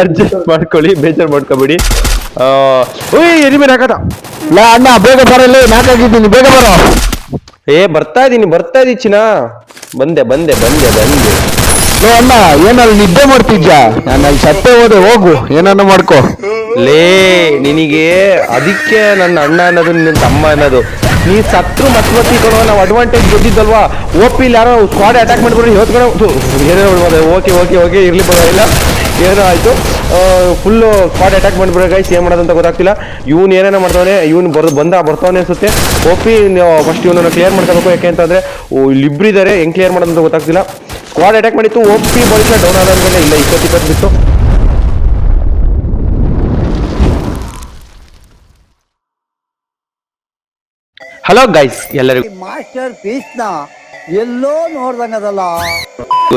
Adjust ಮಾಡ್ಕೊಳ್ಳಿ ಬೇಜಾರು ಮಾಡ್ಕೊಬೇಡಿ. ಓಯ್ ಎನಿಮೆ ಹಾಕದ. ಲೇ ಅಣ್ಣ ಬೇಗ ಬರಲ್ಲ ನಾಕಾಗಿದ್ದೀನಿ ಬೇಗ ಬರೋ. ಏ ಬರ್ತಾ ಇದೀನಿ ಬರ್ತಾ ಇದೀನಿ ಚಿನ್ನ. ಬಂದೆ ಬಂದೆ ಬಂದೆ ಬಂದೆ. ಲೇ ಅಣ್ಣ ಏನಲ್ಲಿ ನಿದ್ದೆ ಮಾಡ್ತಿದ್ಯಾ? ನಾನು ಅಲ್ಲಿ ಸತ್ತೆ ಹೋದೆ ಹೋಗು ಏನನ್ನ ಮಾಡ್ಕೋ. ಲೇ ನಿನಗೆ ಅದಕ್ಕೆ ನನ್ನ ಅಣ್ಣ ಅನ್ನೋದು ನಿನ್ನ ತಮ್ಮ ಅನ್ನೋದು. ನೀ ಸತ್ರು ಮತ್ತೆ ಮತ್ತೆ ಕೊಡುವ ನಾವು ಅಡ್ವಾಂಟೇಜ್ ಗೊತ್ತಿದ್ದಲ್ವಾ ಓಪಿ ಯಾರೋ ಸ್ಕ್ವಾಡ್ ಅಟ್ಯಾಕ್ ಮಾಡ್ಕೊಂಡು ಇವತ್ತು ಏನೋ ಬಿಡ್ಬೋದು ಓಕೆ ಓಕೆ ಓಕೆ ಇರ್ಲಿ ಪರವಾಗಿಲ್ಲ ಏನೋ ಆಯಿತು? ಫುಲ್ಲು ಸ್ಕ್ವಾಡ್ ಅಟ್ಯಾಕ್ ಮಾಡಿಬಿಡ್ರೆ ಗೈಸ್ ಏನು ಮಾಡೋದಂತ ಅಂತ ಗೊತ್ತಾಗ್ತಿಲ್ಲ. ಇವ್ನು ಏನೇನೋ ಮಾಡ್ತಾವನೆ ಇವ್ನು ಬರ್ ಬಂದ ಬರ್ತಾವನೆ ಅನ್ಸುತ್ತೆ. ಓಪಿ ಫಸ್ಟ್ ಇವನನ್ನು ಕ್ಲಿಯರ್ ಮಾಡ್ಕೋಬೇಕು. ಯಾಕೆ ಅಂತಂದರೆ ಓ, ಇಲ್ಲಿಬ್ರಿದ್ದಾರೆ ಹೆಂಗೆ ಕ್ಲಿಯರ್ ಮಾಡೋದಂತ ಅಂತ ಗೊತ್ತಾಗ್ತಿಲ್ಲ. ಸ್ಕ್ವಾಡ್ ಅಟ್ಯಾಕ್ ಮಾಡಿತ್ತು ಓಪಿ ಬಾಯ್ಸ್ ಡೌನ್ ಆದ ಇಲ್ಲ ಇಪ್ಪತ್ತು ಇಪ್ಪತ್ತು ಬಿತ್ತು. ಹಲೋ ಗೈಸ್ ಎಲ್ಲರಿಗೂ ಮಾಸ್ಟರ್ ಪೀಸ್ನ ಎಲ್ಲೋ ನೋಡ್ದಂಗದಲ್ಲ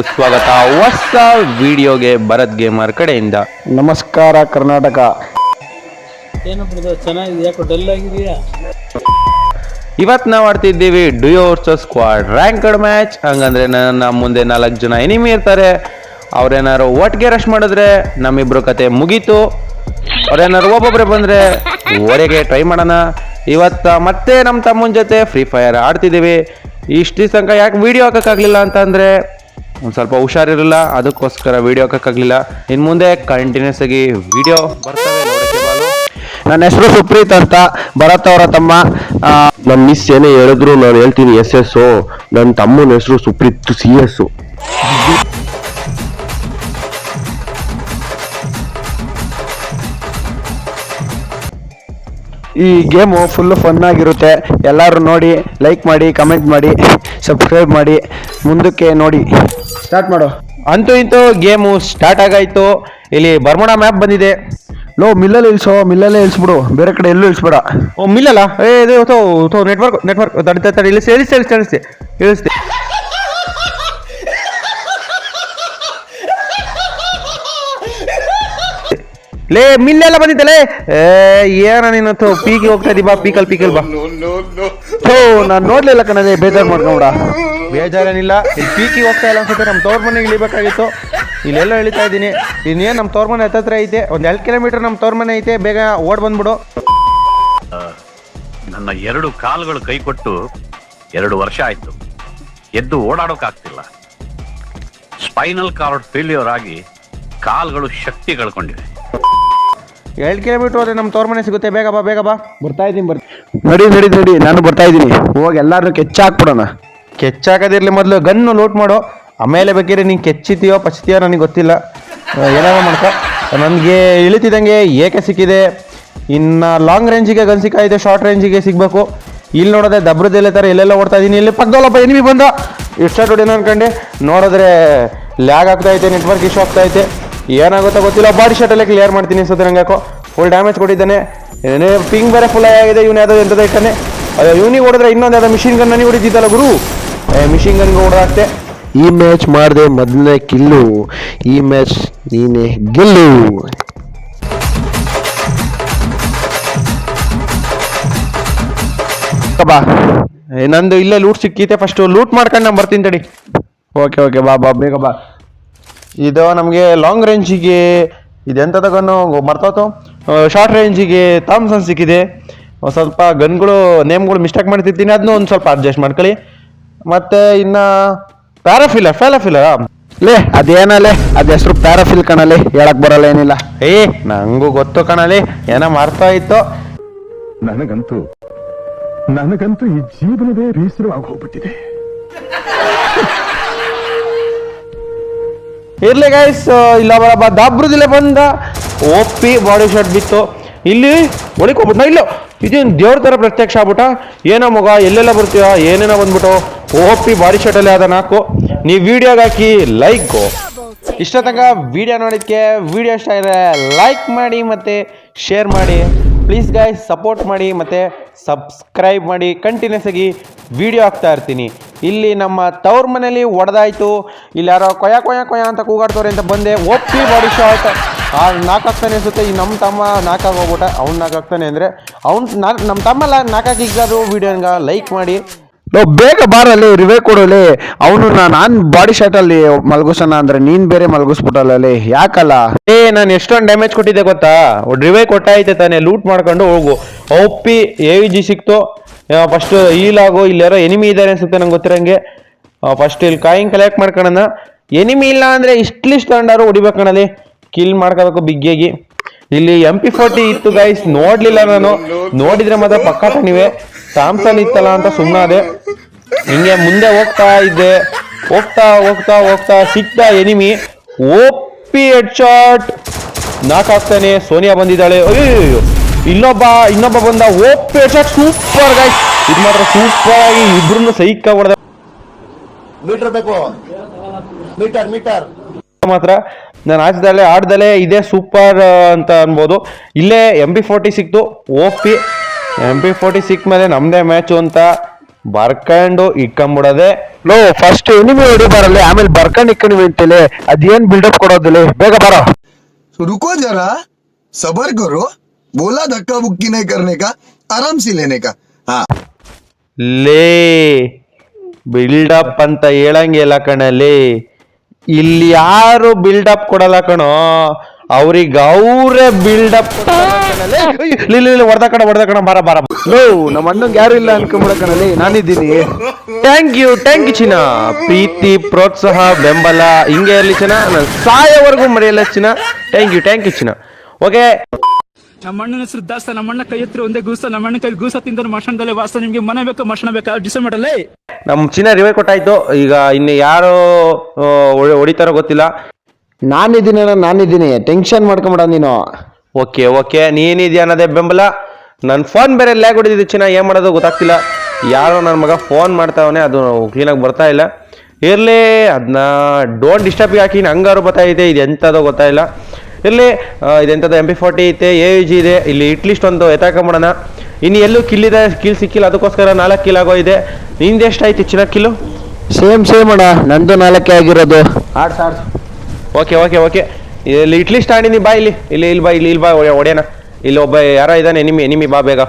ಸ್ವಾಗತ ಹೊಸ ವಿಡಿಯೋಗೆ ಭರತ್ ಗೇಮರ್ ಕಡೆಯಿಂದ. ನಮಸ್ಕಾರ ಕರ್ನಾಟಕ. ಏನು ಚೆನ್ನಾಗಿದೆ ಯಾಕೋ ಡಲ್ ಆಗಿದೆಯಾ ಇವತ್ತು ನಾವು ಆಡ್ತಿದ್ದೀವಿ duo versus squad. Ranked match ಹಂಗಂದ್ರೆ ನನ್ನ ಮುಂದೆ ನಾಲ್ಕು ಜನ ಎನಿಮಿ ಇರ್ತಾರೆ. ಅವ್ರೇನಾರು ಒಟ್ಟಿಗೆ ರಶ್ ಮಾಡಿದ್ರೆ ನಮ್ಮಿಬ್ರು ಕತೆ ಮುಗೀತು. ಅವ್ರೇನಾರು ಒಬ್ಬೊಬ್ರೆ ಬಂದ್ರೆ ಹೊರಗೆ ಟ್ರೈ ಮಾಡೋಣ. ಇವತ್ತು ಮತ್ತೆ ನಮ್ಮ ತಮ್ಮನ ಜೊತೆ ಫ್ರೀ ಫೈರ್ ಆಡ್ತಿದ್ದೀವಿ. ಇಷ್ಟು ತನಕ ಯಾಕೆ ವಿಡಿಯೋ ಹಾಕೋಕ್ಕಾಗಲಿಲ್ಲ ಅಂತಂದರೆ ಒಂದು ಸ್ವಲ್ಪ ಹುಷಾರಿರಲಿಲ್ಲ ಅದಕ್ಕೋಸ್ಕರ ವಿಡಿಯೋ ಹಾಕೋಕ್ಕಾಗಲಿಲ್ಲ. ಇನ್ನು ಮುಂದೆ ಕಂಟಿನ್ಯೂಸ್ ಆಗಿ ವಿಡಿಯೋ ಬರ್ತವೆ ನನ್ನ ಹೆಸರು ಸುಪ್ರೀತ್ ಅಂತ, ಭರತ್ ಅವರ ತಮ್ಮ. ನನ್ನ ಮಿಸ್ ಏನೇ ಹೇಳಿದ್ರು, ನಾನು ಹೇಳ್ತೀನಿ ಎಸ್ ಎಸ್ ನನ್ನ ತಮ್ಮನ ಹೆಸರು ಸುಪ್ರೀತ್ ಸಿ ಎಸ್ ಈ ಗೇಮು ಫುಲ್ಲು ಫನ್ನಾಗಿರುತ್ತೆ ಎಲ್ಲರೂ ನೋಡಿ ಲೈಕ್ ಮಾಡಿ ಕಮೆಂಟ್ ಮಾಡಿ ಸಬ್ಸ್ಕ್ರೈಬ್ ಮಾಡಿ ಮುಂದಕ್ಕೆ ನೋಡಿ. ಸ್ಟಾರ್ಟ್ ಮಾಡು. ಅಂತೂ ಇಂತೂ ಗೇಮು ಸ್ಟಾರ್ಟ್ ಆಗಾಯಿತು. ಇಲ್ಲಿ ಬರ್ಮೋಡ ಮ್ಯಾಪ್ ಬಂದಿದೆ. ಲೋ ಮಿಲ್ಲಲ್ಲಿ ಇಳಿಸೋ ಮಿಲ್ಲಲ್ಲೇ ಇಳಿಸ್ಬಿಡು. ಬೇರೆ ಕಡೆ ಎಲ್ಲೂ ಇಳಿಸ್ಬೇಡ. ಓ ಮಿಲ್ಲಲ್ಲ? ಏ ಇದು ನೆಟ್ವರ್ಕ್ ನೆಟ್ವರ್ಕ್ ತಡಿ ತಡಿ ಇಳಿಸಿ ಇಳಿಸಿ ಇಳಿಸಿ ಇಳಿಸಿ ಇಳಿಸ್ತೆ ಲೇ ಮಿಲ್ಲೆಲ್ಲ ಬಂದಿದ್ದಲೇ ಏ ಏನ ನೀನು ಥೋ ಪೀಕಿ ಹೋಗ್ತಾ ಇದೀ ಬಾ ಪೀಕಲ್ ಪೀಕಲ್ ಬಾ. ಥೋ ನಾನು ನೋಡ್ಲಿಲ್ಲ ಕಣಲೆ ಬೇಜಾರು ಮಾಡ್ಕೊಂಡ ಬೇಜಾರೇನಿಲ್ಲ. ಇಲ್ಲಿ ಪೀಕಿ ಹೋಗ್ತಾ ಇಲ್ಲ ಅನ್ಸುತ್ತೆ ನಮ್ಮ ತೋರ್ ಮನೆಗೆ ಇಳಿಬೇಕಾಗಿತ್ತು. ಇಲ್ಲೆಲ್ಲ ಇಳಿತಾ ಇದ್ದೀನಿ. ಇನ್ನೇನು ನಮ್ಮ ತೋರ್ ಮನೆ ಹತ್ತತ್ರ ಐತೆ. ಒಂದು ಎರಡು ಕಿಲೋಮೀಟರ್ ನಮ್ಮ ತೋರ್ ಮನೆ ಐತೆ ಬೇಗ ಓಡ್ ಬಂದ್ಬಿಡು. ನನ್ನ ಎರಡು ಕಾಲುಗಳು ಕೈಕೊಟ್ಟು ಎರಡು ವರ್ಷ ಆಯ್ತು. ಎದ್ದು ಓಡಾಡೋಕ್ಕಾಗ್ತಿಲ್ಲ ಸ್ಪೈನಲ್ ಕಾರ್ಡ್ ಫೇಲ್ಯೂರ್ ಆಗಿ ಕಾಲ್ಗಳು ಶಕ್ತಿ ಕಳ್ಕೊಂಡಿವೆ. ಎರಡು ಕಿಲೋಮೀಟರ್ ಹೋದ್ರೆ ನಮ್ಮ ತೋರ್ಮನೆ ಸಿಗುತ್ತೆ. ಬೇಗ ಬಾ ಬೇಗ ಬಾ. ಬರ್ತಾ ಇದ್ದೀನಿ ಬರ್ತಾ ನಡಿ ನಡಿ ನಡಿ. ನಾನು ಬರ್ತಾ ಇದ್ದೀನಿ. ಹೋಗಿ ಎಲ್ಲಾರನ್ನೂ ಕೆಚ್ಚಾಕ್ಬಿಡೋಣ. ಕೆಚ್ಚಾಕದಿರ್ಲಿ ಮೊದಲು ಗನ್ನು ಲೋಟ್ ಮಾಡೋ. ಆಮೇಲೆ ಬೇಕಿದ್ರೆ ನೀನು ಕೆಚ್ಚಿತೀಯೋ ಪಚ್ತೀಯೋ ನನಗೆ ಗೊತ್ತಿಲ್ಲ. ಏನಾರ ಮಾಡ್ಕೊ. ನನಗೆ ಇಳಿತಿದ್ದಂಗೆ ಏಕೆ ಸಿಕ್ಕಿದೆ? ಇನ್ನು ಲಾಂಗ್ ರೇಂಜಿಗೆ ಗನ್ ಸಿಕ್ಕಾಯಿದೆ ಶಾರ್ಟ್ ರೇಂಜಿಗೆ ಸಿಗಬೇಕು. ಇಲ್ಲಿ ನೋಡೋದೆ ದಬ್ರದೆಲ್ಲ ಥರ ಎಲ್ಲೆಲ್ಲ ಓಡ್ತಾ ಇದ್ದೀನಿ ಇಲ್ಲಿ ಪಕ್ಕದಲ್ಲಪ್ಪ ಎನಿಮಿ ಬಂದ. ಇಷ್ಟ ಹೊಡಿನ ಅನ್ಕಂಡೆ ನೋಡಿದ್ರೆ ಲ್ಯಾಗ್ ಆಗ್ತಾ ಐತೆ ನೆಟ್ವರ್ಕ್ ಇಶ್ಯೂ ಆಗ್ತಾ ಐತೆ. ಏನಾಗುತ್ತೋ ಗೊತ್ತಿಲ್ಲ. ಬಾಡಿ ಶಾಟಲ್ಲೇ ಕ್ಲಿಯರ್ ಮಾಡ್ತೀನಿ ಅನ್ಸುತ್ತೆ ನಂಗೆ ಯಾಕೋ. ಫುಲ್ ಡ್ಯಾಮೇಜ್ ಕೊಟ್ಟಿದ್ದಾನೆ. ಏನೇ ಪಿಂಗ್ ಬೇರೆ ಫುಲ್ ಆಗಿದೆ ಇವನು ಯಾವುದೋ ಎಂಥದ್ದು ಇಟ್ಟಾನೆ ಅದೇ ಇವನಿಗೆ ಹೊಡೆದ್ರೆ ಇನ್ನೊಂದು ಯಾವುದೋ ಮಿಷಿನ್ ಗನ್ ನನಗೆ ಹೊಡಿತಿದ್ದಲ್ಲ ಗುರು. ಮಿಷಿನ್ ಗನ್ಗೆ ಹೊಡೆದಾಕ್ತೆ ಈ ಮ್ಯಾಚ್ ಮಾಡಿದೆ ಮೊದಲನೇ ಕಿಲ್ಲು. ಈ ಮ್ಯಾಚ್ ನೀನೇ ಗೆಲ್ಲು. ಬಾ. ನಂದು ಇಲ್ಲೇ ಲೂಟ್ ಸಿಕ್ಕೈತೆ ಫಸ್ಟು ಲೂಟ್ ಮಾಡ್ಕೊಂಡು ನಾನು ಬರ್ತೀನಿ ತಡಿ. ಓಕೆ ಓಕೆ ಬಾ ಬಾ ಬೇಗ ಬಾ. ಇದು ನಮಗೆ ಲಾಂಗ್ ರೇಂಜಿಗೆ ಇದೆಂತ ತಗೊಂಡು? ಮರ್ತೋತು ಶಾರ್ಟ್ ರೇಂಜಿಗೆ ಥಾಮ್ಸನ್ ಸಿಕ್ಕಿದೆ. ಒಂದ್ ಸ್ವಲ್ಪ ಗನ್ಗಳು ನೇಮ್ಗಳು ಮಿಸ್ಟೇಕ್ ಮಾಡ್ತಿರ್ತೀನಿ. ಅದನ್ನೂ ಒಂದು ಸ್ವಲ್ಪ ಅಡ್ಜಸ್ಟ್ ಮಾಡ್ಕೊಳ್ಳಿ. ಮತ್ತೆ ಇನ್ನು ಪ್ಯಾರಾಫಿಲ್ ಪ್ಯಾರಾಫಿಲರ್ ಲೇ ಅದೇನಲ್ಲೇ ಅದ ಹೆಸರು ಪ್ಯಾರಾಫಿಲ್ ಕಣಲೆ. ಹೇಳಕ್ ಬರಲ್ಲ ಏನಿಲ್ಲ. ಏ ನಂಗೂ ಗೊತ್ತು ಕಣಲಿ. ಏನೋ ಮಾಡ್ತಾ ಇತ್ತು. ನನಗಂತೂ ನನಗಂತೂ ಈ ಜೀವನವೇ ಬೇಸರವಾಗಿ ಹೋಗ್ಬಿಟ್ಟಿದೆ ಇರ್ಲಿ ಗೈಸ್ ಇಲ್ಲ ಬರಬ್ಬ ದಾಬ್ರದಿಲ್ಲೇ ಬಂದ ಒಪ್ಪಿ ಬಾಡಿ ಶಾಟ್ ಬಿತ್ತು. ಇಲ್ಲಿ ಒಳಕೋಗ್ಬಿಟ್ಟ ಇಲ್ಲ, ಇದೇನು ದೇವ್ರ ಥರ ಪ್ರತ್ಯಕ್ಷ ಆಗ್ಬಿಟ್ಟ? ಏನೋ ಮಗ, ಎಲ್ಲೆಲ್ಲ ಬರ್ತೀಯ? ಏನೇನೋ ಬಂದ್ಬಿಟ್ಟು ಒಪ್ಪಿ ಬಾಡಿ ಶಾಟಲ್ಲಿ ಆದ ನಾಲ್ಕು. ನೀವು ವಿಡಿಯೋಗೆ ಹಾಕಿ ಲೈಕ್ ಇಷ್ಟ ತನಕ ವಿಡಿಯೋ ನೋಡಿದ್ಕೆ ವಿಡಿಯೋ ಇಷ್ಟ ಇದೆ ಲೈಕ್ ಮಾಡಿ ಮತ್ತು ಶೇರ್ ಮಾಡಿ. ಪ್ಲೀಸ್ ಗಾಯ್ ಸಪೋರ್ಟ್ ಮಾಡಿ ಮತ್ತು ಸಬ್ಸ್ಕ್ರೈಬ್ ಮಾಡಿ ಕಂಟಿನ್ಯೂಸ್ ಆಗಿ ವಿಡಿಯೋ ಹಾಕ್ತಾ ಇರ್ತೀನಿ. ಇಲ್ಲಿ ನಮ್ಮ ತವ್ರ ಮನೇಲಿ ಒಡೆದಾಯಿತು. ಇಲ್ಲಿ ಯಾರೋ ಕೊಯ ಕೊಯ ಕೊಯ ಅಂತ ಕೂಗಾಡ್ತವ್ರೆ ಅಂತ ಬಂದೆ. ಒಪ್ಪಿ ಬಾಡಿ ಶಾಟ್ ಆ ನಾಲ್ಕಾಗ್ತಾನೆ ಅನಿಸುತ್ತೆ. ಈ ನಮ್ಮ ತಮ್ಮ ನಾಲ್ಕಾಗಿ ಹೋಗ್ಬಿಟ್ಟ. ಅವ್ನು ನಾಲ್ಕಾಗ್ತಾನೆ ಅಂದರೆ, ಅವ್ನು ನಮ್ಮ ತಮ್ಮ ನಾಲ್ಕಾಗಿ ಅದು ವೀಡಿಯೋನ ಲೈಕ್ ಮಾಡಿ. ಲೋ ಬೇಗ ಬಾರಲ್ಲಿ ರಿವೇ ಕೊಡಲಿ ಅವನು ನಾನು ಬಾಡಿ ಶಾಟಲ್ಲಿ ಮಲಗಿಸೋಣ ಅಂದ್ರೆ ನೀನ್ ಬೇರೆ ಮಲಗಿಸ್ಬಿಟ್ಟಲ್ಲಿ ಯಾಕಲ್ಲ? ಏ, ನಾನು ಎಷ್ಟೊಂದು ಡ್ಯಾಮೇಜ್ ಕೊಟ್ಟಿದ್ದೆ ಗೊತ್ತಾ? ರಿವೇ ಕೊಟ್ಟಾಯ್ತೆ ತಾನೆ ಲೂಟ್ ಮಾಡ್ಕೊಂಡು ಹೋಗು. ಒಪ್ಪಿ ಎ ಜಿ ಸಿಕ್ತು ಫಸ್ಟ್ ಈಲಾಗು ಇಲ್ಲಾರೋ ಎನಿಮಿ ಇದ್ದಾರೆ ಅನ್ಸುತ್ತೆ ನಂಗೆ ಗೊತ್ತಿರಂಗೆ. ಫಸ್ಟ್ ಇಲ್ಲಿ ಕಾಯಿಂಗ್ ಕಲೆಕ್ಟ್ ಮಾಡ್ಕೊಳ್ಳೋಣ ಎನಿಮಿ ಇಲ್ಲ ಅಂದ್ರೆ ಇಷ್ಟ್ಲಿಸ್ಟ್ ತಗೊಂಡಾರು ಹೊಡಿಬೇಕು ಕಣಲ್ಲಿ ಕಿಲ್ ಮಾಡ್ಕೋಬೇಕು ಬಿಗ್ಗೆಗಿ ಇಲ್ಲಿ ಎಂ ಪಿ ಫೋರ್ಟಿ ಇತ್ತು ಗೈಸ್ ನೋಡ್ಲಿಲ್ಲ ನಾನು. ನೋಡಿದ್ರೆ ಮಾತ್ರ ಪಕ್ಕ ತಣಿವೆ ಸ್ಯಾಮ್ಸಂಗ್ ಇತ್ತಲ್ಲ ಅಂತ ಸುಮ್ಮನಾದೆ ಹಿಂಗೆ ಮುಂದೆ ಹೋಗ್ತಾ ಇದ್ದೆ. ಹೋಗ್ತಾ ಹೋಗ್ತಾ ಹೋಗ್ತಾ ಸಿಕ್ತ enemy. OP head shot. Knock ಹಾಕ್ತಾನೆ ಸೋನಿಯಾ ಬಂದಿದ್ದಾಳೆ. ಅಯ್ಯೋ ಇನ್ನೊಬ್ಬ ಇನ್ನೊಬ್ಬ ಬಂದ OP head shot. Super guy ಇದು ಮಾತ್ರ ಸೂಪರ್ ಆಗಿ ಇಬ್ರು ಸೈಕ್ ಹೊಡೆದ ಮಾತ್ರ. ನಾನು ಆಚದಲ್ಲೇ ಆಡ್ದಲೇ ಇದೇ ಸೂಪರ್ ಅಂತ ಅನ್ಬೋದು. ಇಲ್ಲೇ ಎಂ ಬಿ ಫೋರ್ಟಿ ಸಿಕ್ತು. ಓಪಿ ಎಂ ಪಿ ಫೋರ್ಟಿ ಸಿಕ್ ಮೇಲೆ ನಮ್ದೇ ಮ್ಯಾಚು ಅಂತ ಬರ್ಕೊಂಡು ಇಟ್ಕೊಂಬಿಡೋದೆ ಲೋ ಫಸ್ಟ್ ಎನಿಮಿ ಹೊಡಿ ಬರಲ್ಲ ಆಮೇಲೆ ಬರ್ಕಂಡ್ ಇಕ್ಕಣಿವಿ ಅಂತೇಳಿ ಅದೇನ್ ಬಿಲ್ಡಪ್ ಕೊಡೋದಿಲ್ಲ ಬೇಗ ಬರೋ तो रुको जरा सबर करो बोला धक्का बुक्की नहीं करने का आराम से लेने का हाँ ಲೇ ಬಿಲ್ಡಪ್ ಅಂತ ಹೇಳಂಗೆ ಇಲ್ಲ ಕಣಲ್ಲಿ ಇಲ್ಲಿ ಯಾರು ಬಿಲ್ಡಪ್ ಕೊಡಲ್ಲ ಕಣೋ ಅವ್ರಿಗೆ ಅವರೇ ಬಿಲ್ಡಪ್ ಹೊಡೆದ ಕಣ ಹೊಡೆದ ಕಣ ಬಾರ ಬಾರ ಓ ನಮ್ಮ ಅಣ್ಣಂಗೆ ಯಾರು ಇಲ್ಲ ಅನ್ಕೊಂಬಿಡಕಣಲ್ಲಿ ನಾನಿದ್ದೀನಿ. ಥ್ಯಾಂಕ್ ಯು ಥ್ಯಾಂಕ್ ಯು ಚಿನ್ನ. ಪ್ರೀತಿ ಪ್ರೋತ್ಸಾಹ ಬೆಂಬಲ ಹಿಂಗೆ ಇರಲಿ ಚಿನ್ನ. ನಾನು ಸಾಯೋವರೆಗೂ ಮರೆಯಲ್ಲ ಚಿನ್ನ. ಥ್ಯಾಂಕ್ ಯು ಥ್ಯಾಂಕ್ ಯು ಚಿನ್ನ. ಓಕೆ ನಮ್ಮ ಅಣ್ಣನ ಹೆಸರು ದಾಸ್ತ ನಮ್ಮ ಅಣ್ಣ ಕೈ ಹತ್ರ ಒಂದೇ ಗೂಸ ನಮ್ಮ ಅಣ್ಣ ಕೈ ಗೂಸ ತಿಂದ್ರೆ ಮಷಣದಲ್ಲಿ ವಾಸ. ನಿಮ್ಗೆ ಮನೆ ಬೇಕು ಮಷಣ ಬೇಕಾ ಡಿಸೈಡ್ ಮಾಡಲ್ಲ ನಮ್ಮ ಚಿನ್ನ ರಿವೈ ಕೊಟ್ಟಾಯ್ತು. ಈಗ ಇನ್ನು ಯಾರು ಹೊಡಿತಾರೋ ಗೊತ್ತಿಲ್ಲ. ನಾನಿದ್ದೀನಿ ಅಣ್ಣ ನಾನಿದ್ದೀನಿ. ಟೆನ್ಷನ್ ಮಾಡ್ಕೊಂಬಿಡ ನೀನು. ಓಕೆ ಓಕೆ ನೀನಿದ್ಯಾ ಅನ್ನೋದೇ ಬೆಂಬಲ. ನನ್ನ ಫೋನ್ ಬೇರೆ ಲ್ಯಾಗ್ ಹೊಡಿದಿದ್ದು ಚಿನ್ನ. ಏನು ಮಾಡೋದು ಗೊತ್ತಾಗ್ತಿಲ್ಲ. ಯಾರೋ ನನ್ನ ಮಗ ಫೋನ್ ಮಾಡ್ತಾವನೆ ಅದು ಕ್ಲೀನಾಗಿ ಬರ್ತಾ ಇಲ್ಲ. ಇರಲಿ ಅದನ್ನ ಡೋಂಟ್ ಡಿಸ್ಟರ್ಬಿಗೆ ಹಾಕಿ ಹಂಗಾರು ಬರ್ತಾಯಿದೆ ಇದು. ಎಂಥದೋ ಗೊತ್ತಾಯಿಲ್ಲ ಇರಲಿ ಇದೆಂಥದ್ದು ಎಂ ಪಿ ಫೋರ್ಟಿ ಐತೆ ಎ ಜಿ ಇದೆ. ಇಲ್ಲಿ ಇಟ್ಲಿಸ್ಟ್ ಒಂದು ಎತ್ತಾಕೊಂಬಿಡೋಣ. ಇನ್ನು ಎಲ್ಲೂ ಕಿಲ್ಲಿದೆ ಕಿಲ್ ಸಿಕ್ಕಿಲ್ಲ. ಅದಕ್ಕೋಸ್ಕರ ನಾಲ್ಕು ಕಿಲ್ ಆಗೋ ಇದೆ. ನಿಂದು ಐತೆ ಚಿನ್ನ ಕಿಲ್ಲು ಸೇಮ್ ಸೇಮ್ ಅಣ್ಣ. ನಂದು ನಾಲ್ಕೇ ಆಗಿರೋದು. ಆಡ್ಸು ಆಡ್ಸ್. ಓಕೆ ಓಕೆ ಓಕೆ ಇಲ್ಲಿ ಇಟ್ಲಿಸ್ಟ್ ಆಡಿನಿ ಬಾ ಇಲ್ಲಿ. ಇಲ್ಲಿ ಇಲ್ಲಿ ಬಾ ಇಲ್ಲಿ ಇಲ್ಲಿ ಬಾ ಒಡೆಯಣ ಇಲ್ಲಿ ಒಬ್ಬ ಯಾರೋ ಇದ್ದಾನೆ ಎನಿಮಿ ಎನಿಮಿ ಬಾ ಬೇಗ.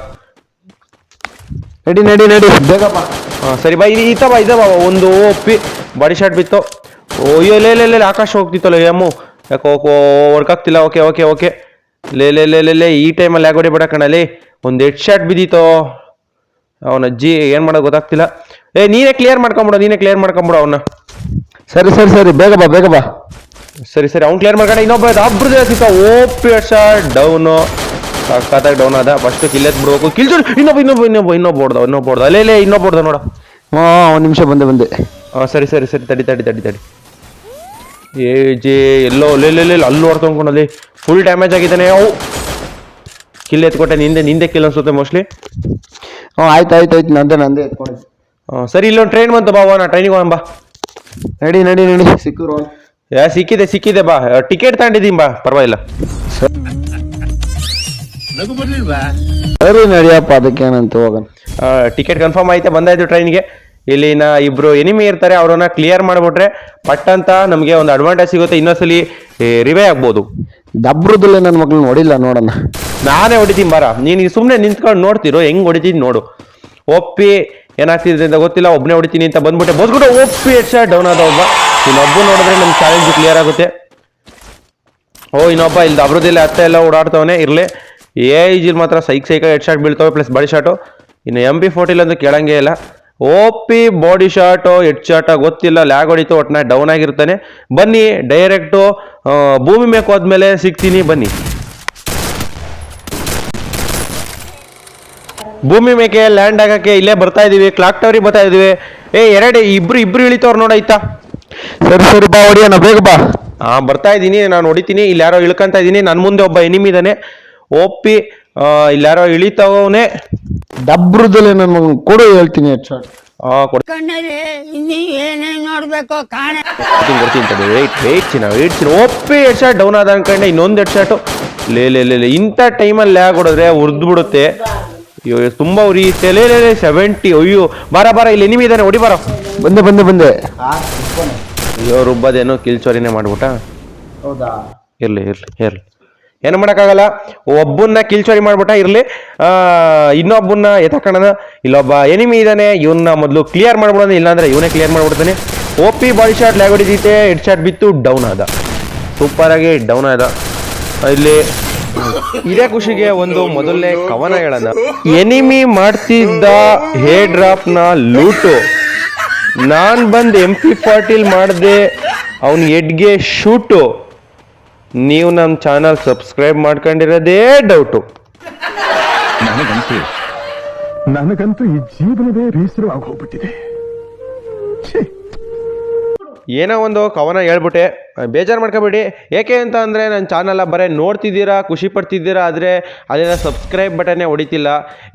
ನಡಿ ನಡಿ ನಡಿ. ಬೇಗ ಬಾ. ಹಾಂ ಸರಿ ಬಾ ಇಲ್ಲಿ ಈತ ಬಾ ಇದ ಬಾ. ಒಂದು ಒಪ್ಪಿ. ಬಾಡಿ ಶಾಟ್ ಬಿತ್ತು. ಓಯ್ಯೋ ಲೇ ಲೇ ಲೇ ಆಕಾಶ ಹೋಗ್ತಿತ್ತಲ್ಲ ಎಮ್ಮು ಯಾಕೋ ವರ್ಕ್ ಆಗ್ತಿಲ್ಲ. ಓಕೆ ಓಕೆ ಓಕೆ ಲೇ ಲೇ ಲೇ ಲೇ ಲೇ ಈ ಟೈಮಲ್ಲಿ ಯಾಕೆ ಹೊಡಿಬೇಡ ಕಣಲ್ಲಿ ಒಂದು ಹೆಡ್ ಶಾಟ್ ಬಿದ್ದಿತ್ತು. ಅವನ ಅಜ್ಜಿ ಏನು ಮಾಡೋದು ಗೊತ್ತಾಗ್ತಿಲ್ಲ. ಏ ನೀನೇ ಕ್ಲಿಯರ್ ಮಾಡ್ಕೊಂಬಿಡು ನೀನೇ ಕ್ಲಿಯರ್ ಮಾಡ್ಕೊಂಬಿಡು ಅವನ್ನ. ಸರಿ ಸರಿ ಸರಿ. ಬೇಗ ಬಾ ಬೇಗ ಬಾ. ಸರಿ ಸರಿ ಅವ್ನು ಕ್ಲಿಯರ್ ಮಾಡ್ಕೊಂಡ. ಇನ್ನೊಬ್ಬ ಅಬ್ರದೇ ಸಿಕ್ಕ. ಓಪಿ ಶಾಟ್ ಡೌನು ಸಖತ್ತಾಗಿ ಡೌನ್ ಅದ ಫಸ್ಟ್ ಕಿಲ್ ಎತ್ ಬಿಡ್ಬೇಕು. ಕಿಲ್ ಇನ್ನೊಬ್ಬ ಇನ್ನೊಬ್ಬ ಇನ್ನೊಬ್ಬ ಇನ್ನೊಬ್ಬ ಹೊಡ್ದ ಇನ್ನೊಬ್ಬ ಹೊಡ್ದ. ಅಲ್ಲೇ ಇಲ್ಲೇ ಇನ್ನೊಬ್ಬ ಹೊಡ್ದ ನೋಡ. ಹಾಂ ಒಂದು ನಿಮಿಷ ಬಂದೆ ಬಂದೆ. ಹಾಂ ಸರಿ ಸರಿ ಸರಿ. ತಡಿ ತಡಿ ತಡಿ ತಡಿ. ಏ ಜೆ ಎಲ್ಲೋ ಅಲ್ಲೇ ಇಲ್ಲ ಅಲ್ಲಿ. ಹೊಡ್ಕೊಂಡ್ಕೊಂಡಲ್ಲಿ ಫುಲ್ ಡ್ಯಾಮೇಜ್ ಆಗಿದ್ದಾನೆ. ಅವು ಕಿಲ್ ಎತ್ಕೊಟ್ಟೆ. ನಿಂದೆ ನಿಂದೆ ಕಿಲ್ ಅನ್ಸುತ್ತೆ ಮೋಸ್ಟ್ಲಿ ಹ್ಞೂ ಆಯ್ತು ಆಯ್ತು ಆಯ್ತು. ನಂದೆ ನಂದೇ ಎತ್ಕೊಂಡು ಸರಿ ಇಲ್ಲೊಂದು ಟ್ರೈನ್ ಬಂತು ಬಾ ನಾ ಟ್ರೈನಿಗೆ ಹೋಗೋಣ ಬಾ. ನಡಿ ನಡಿ ನಡಿ. ಸಿಕ್ಕರು ಯಾ ಸಿಕ್ಕಿದೆ ಸಿಕ್ಕಿದೆ ಬಾ. ಟಿಕೆಟ್ ತಗೊಂಡಿದ್ದೀನಿ ಬಾ ಪರವಾಗಿಲ್ಲ. ಸರಿ ನಡಿಯಪ್ಪ ಅದಕ್ಕೇನಂತ ಹೋಗೋಣ. ಟಿಕೆಟ್ ಕನ್ಫರ್ಮ್ ಆಯ್ತಾ? ಬಂದಾಯ್ತು ಟ್ರೈನ್ಗೆ ಇಲ್ಲಿನ ಇಬ್ರು ಎನಿಮಿ ಇರ್ತಾರೆ ಅವ್ರನ್ನ ಕ್ಲಿಯರ್ ಮಾಡಿಬಿಟ್ರೆ ಪಟ್ ಅಂತ ನಮಗೆ ಒಂದು ಅಡ್ವಾಂಟೇಜ್ ಸಿಗುತ್ತೆ. ಇನ್ನೊಂದ್ಸಲಿ ರಿವೇ ಆಗ್ಬೋದು. ದಬ್ರದಲ್ಲೇ ನನ್ನ ಮಕ್ಳು ನೋಡಿಲ್ಲ ನೋಡೋಣ. ನಾನೇ ಹೊಡಿತೀನಿ ಬಾರ. ನೀನು ಸುಮ್ಮನೆ ನಿಂತ್ಕೊಂಡು ನೋಡ್ತಿರೋ ಹೆಂಗ್ ಹೊಡಿತೀನಿ ನೋಡು. ಒಪ್ಪಿ ಏನಾಗ್ತಿದೆ ಅಂತ ಗೊತ್ತಿಲ್ಲ ಒಬ್ಬನೇ ಹೊಡಿತೀನಿ ಅಂತ ಬಂದ್ಬಿಟ್ಟೆ. ಬೋದ್ಬಿಟ್ಟು ಒಪ್ಪಿ ಹೆಡ್ ಶಾಟ್ ಡೌನ್ ಆದ ಒಬ್ಬ ಇನ್ನೊಬ್ಬ ನೋಡಿದ್ರೆ ನಮ್ಮ ಚಾಲೆಂಜ್ ಕ್ಲಿಯರ್ ಆಗುತ್ತೆ. ಓ, ಇನ್ನೊಬ್ಬ ಇಲ್ಲಿ ಅಬ್ರದಿಲ್ಲ ಅತ್ತೆ ಎಲ್ಲ ಓಡಾಡ್ತವನೆ, ಇರಲಿ. ಎ ಇಜಿಲ್ ಮಾತ್ರ ಸೈಕ್ ಸೈಕ ಹೆಡ್ ಶಾಟ್ ಬೀಳ್ತವೆ ಪ್ಲಸ್ ಬಾಡಿ ಶಾರ್ಟು ಇನ್ನು ಎಂ ಪಿ ಫೋರ್ಟಿಲ್ ಅಂತೂ ಕೇಳಂಗೇ ಇಲ್ಲ. O P body shot head ಶಾಟ ಗೊತ್ತಿಲ್ಲ ಲ್ಯಾಗ್ ಹೊಡಿತು ಒಟ್ಟಿನ ಡೌನ್ ಆಗಿರ್ತಾನೆ. ಬನ್ನಿ ಡೈರೆಕ್ಟು ಭೂಮಿ ಮೇಕ್ ಹೋದ್ಮೇಲೆ ಸಿಗ್ತೀನಿ, ಬನ್ನಿ. ಭೂಮಿ ಮೇಕೆ ಲ್ಯಾಂಡ್ ಆಗಕ್ಕೆ ಇಲ್ಲೇ ಬರ್ತಾ ಇದೀವಿ ಕ್ಲಾಕ್ ಟವರಿಗೆ ಬರ್ತಾ ಇದೀವಿ. ಏ, ಎರಡು, ಇಬ್ರು ಇಬ್ರು ಇಳಿತವ್ರು ನೋಡಾಯ್ತಾ ಸರಿ ಸರಿ ಬಾ ಹೊಡಿಯೋಣ ಬೇಗ ಬಾ. ಹಾ ಬರ್ತಾ ಇದ್ದೀನಿ ನಾನು ಹೊಡಿತೀನಿ ಇಲ್ಲಿ ಯಾರೋ ಇಳ್ಕೊಂತ ಇದ್ದೀನಿ ನನ್ನ ಮುಂದೆ ಒಬ್ಬ ಎನಿಮಿ ಇದ್ದಾನೆ ಒಪ್ಪಿ ಇಲ್ಲಿ ಯಾರೋ ಇಳಿತಾವನೆ ಡಬ್ರದಲ್ಲೇ ನನ್ನ ಮಗನ್ ಕೊಡು ಹೇಳ್ತೀನಿ ಹೆಡ್ ಶಾಟ್ ಕಣ್ಣಲ್ಲಿ ಇನ್ನೀ ಏನೇನ್ ನೋಡ್ಬೇಕು ಕಾಣ. ಕೊಡ್ತೀನಿ ಕೊಡ್ತೀನಿ ತಡಿ ವೆಯ್ಟ್ ವೆಯ್ಟ್ ಚಿನ್ನ ವೆಯ್ಟ್ ಚಿನ್ನ. ಒಪ್ಪಿ ಹೆಡ್ ಶಾಟ್ ಡೌನ್ ಆದ ಅನ್ಕೊಂಡೆ ಇನ್ನೊಂದು ಹೆಡ್ ಶಾಟು ಲೇ ಲೇ ಲೇ ಲೇ ಇಂಥ ಟೈಮಲ್ಲಿ ಲ್ಯಾಗ್ ಹೊಡೆದ್ರೆ ಉರ್ದು ಬಿಡುತ್ತೆ. ಅಯ್ಯೋ ತುಂಬ ಉರಿಯುತ್ತೆ ಲೇ ಲೇ ಲೇ ಸೆವೆಂಟಿ ಅಯ್ಯೋ ಬಾರ ಬಾರ ಇಲ್ಲಿ ಎನಿಮಿ ಇದ್ದಾನೆ ಹೊಡಿ ಬಾರ. ಬಂದೆ ಬಂದೆ ಬಂದೆ. ಅಯ್ಯೋ ರುಬ್ಬದೇನು ಕಿಲ್ಚೋರಿನೇ ಮಾಡ್ಬಿಟ್ಟ? ಹೌದಾ? ಇರ್ಲಿ ಇರ್ಲಿ ಇರ್ಲಿ. ಏನು ಮಾಡೋಕ್ಕಾಗಲ್ಲ? ಒಬ್ಬನ್ನ ಕಿಲ್ಚೋರಿ ಮಾಡ್ಬಿಟ್ಟ ಇರಲಿ. ಇನ್ನೊಬ್ಬನ್ನ ಎತ್ತಕಣ ಇಲ್ಲೊಬ್ಬ ಎನಿಮಿ ಇದ್ದಾನೆ ಇವನ್ನ ಮೊದಲು ಕ್ಲಿಯರ್ ಮಾಡ್ಬಿಡೋದು ಇಲ್ಲಾಂದ್ರೆ ಇವನೇ clear ಮಾಡ್ಬಿಡ್ತಾನೆ. O P body shot lag ಹೊಡಿದೈತೆ head shot ಬಿತ್ತು ಡೌನ್ ಆದ. ಸೂಪರ್ ಆಗಿ ಡೌನ್ ಆದ. ಇಲ್ಲಿ ಇದೇ ಖುಷಿಗೆ ಒಂದು ಮೊದಲನೇ ಕವನ ಹೇಳೋಣ. ಎನಿಮಿ ಮಾಡ್ತಿದ್ದ ಹೇ ಡ್ರಾಪ್ನ ಲೂಟು ನಾನ್ ಬಂದು ಎಂ ಪಿ ಪಾಟೀಲ್ ಮಾಡಿದೆ ಅವನ ಎಡ್ಗೆ ಶೂಟು. ನೀವು ನಮ್ಮ ಚಾನಲ್ ಸಬ್ಸ್ಕ್ರೈಬ್ ಮಾಡ್ಕೊಂಡಿರೋದೇ ಡೌಟು. ನನಗಂತೂ ನನಗಂತೂ ಈ ಜೀವನವೇ ಬೇಸರ ಹೋಗ್ಬಿಟ್ಟಿದೆ. ಏನೋ ಒಂದು ಕವನ ಹೇಳ್ಬಿಟ್ಟೆ. ಬೇಜಾರು ಮಾಡ್ಕೋಬೇಡಿ. ಏಕೆ ಅಂತ ಅಂದರೆ ನನ್ನ ಚಾನಲ್ ಬರೀ ನೋಡ್ತಿದ್ದೀರಾ, ಖುಷಿ ಪಡ್ತಿದ್ದೀರಾ ಆದರೆ ಅದನ್ನು ಸಬ್ಸ್ಕ್ರೈಬ್ ಬಟನ್ನೇ ಹೊಡಿತಿಲ್ಲ.